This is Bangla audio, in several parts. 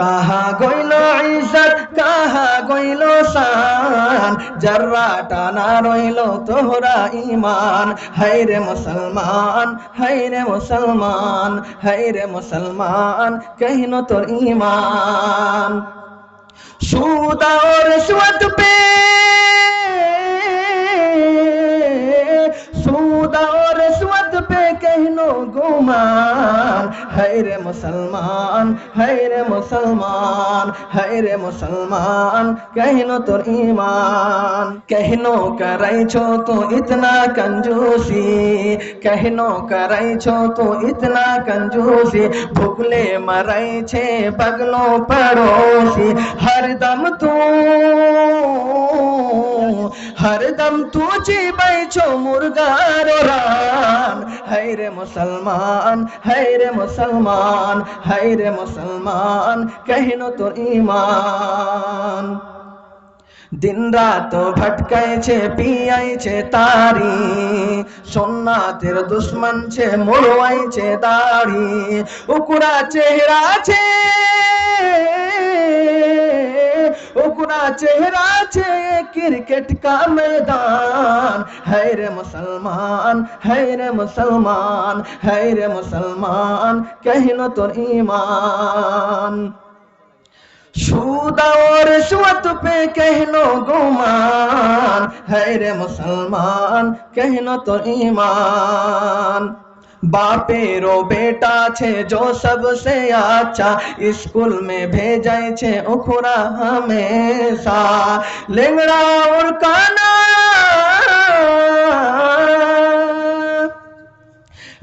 কাহা গইল ইজ্জত, কাহা গইল শান? জর্রা টানা রইল, তোহরা ইমান হাইরে মুসলমান হাইরে মুসলমান হাইরে মুসলমান, কহিন তোর ইমান সুদা ও রিশওয়াত পে সুদা ও রিশওয়াত পে কহিন গুমান? है रे मुसलमान है रे मुसलमान है रे मुसलमान, कहनो तोर ईमान, कहनो कराई छो तो इतना कंजूसी, कहनो कराई छो तो इतना कंजूसी, भुगले मराई छे पगलो पड़ोसी, हरदम तू হরদম তুঝে বাইছো মুরগার রান হায়রে মুসলমান হায়রে মুসলমান হায়রে মুসলমান কেন তোর ইমান দিন রাত ভটকাইছে পিয়াইছে তারি সোনাতের দুশ্মন ছে মোড়াইছে দাড়ি উকুড়া চেহারা ছে चेहरा छे क्रिकेट का मैदान है रे मुसलमान है रे मुसलमान है रे मुसलमान कहनो तोर ईमान সুদা और रिश्वत पे कहनो गुमान है रे मुसलमान कहनो तो ईमान बापेरो बेटा छे जो सबसे अच्छा स्कूल में भेजाए छे ओखरा हमेशा लेंगड़ा और काना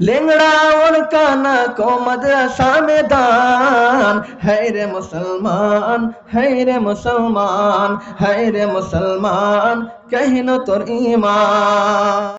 लेंगड़ा और काना को मदरसा में दान है रे मुसलमान है रे मुसलमान है रे मुसलमान कहनो तुर ईमान